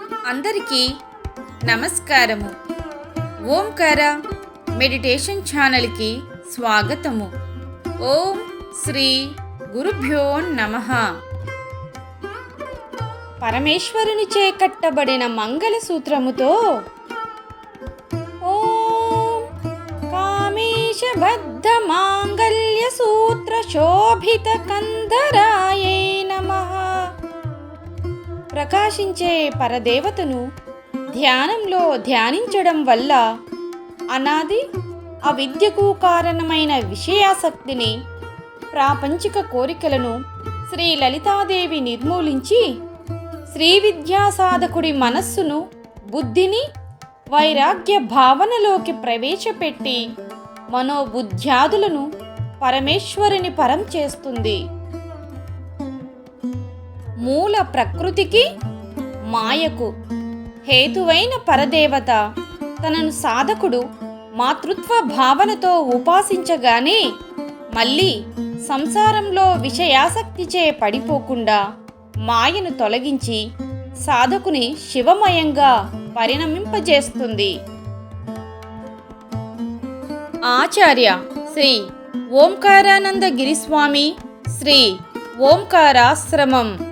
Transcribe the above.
అందరికీ నమస్కారము. ఓంకార మెడిటేషన్ ఛానల్కి స్వాగతము. ఓం శ్రీ గురుభ్యో నమ. పరమేశ్వరునిచే కట్టబడిన మంగళసూత్రముతో ఓం కామేశబద్ధ మాంగళ్య సూత్ర శోభిత కంద ప్రకాశించే పరదేవతను ధ్యానంలో ధ్యానించడం వల్ల అనాది అవిద్యకు కారణమైన విషయాసక్తిని ప్రాపంచిక కోరికలను శ్రీ లలితాదేవి నిర్మూలించి శ్రీ విద్యా సాధకుడి మనస్సును బుద్ధిని వైరాగ్య భావనలోకి ప్రవేశపెట్టి మనోబుద్ధ్యాదులను పరమేశ్వరుని పరం చేస్తుంది. మూల ప్రకృతికి మాయకు హేతువైన పరదేవత. తనను సాధకుడు మాతృత్వ భావనతో ఉపాసించగానే మళ్ళీ సంసారంలో విషయాసక్తిచే పడిపోకుండా మాయను తొలగించి సాధకుని శివమయంగా పరిణమింపజేస్తుంది. ఆచార్య శ్రీ ఓంకారానంద గిరిస్వామి శ్రీ ఓంకారాశ్రమం.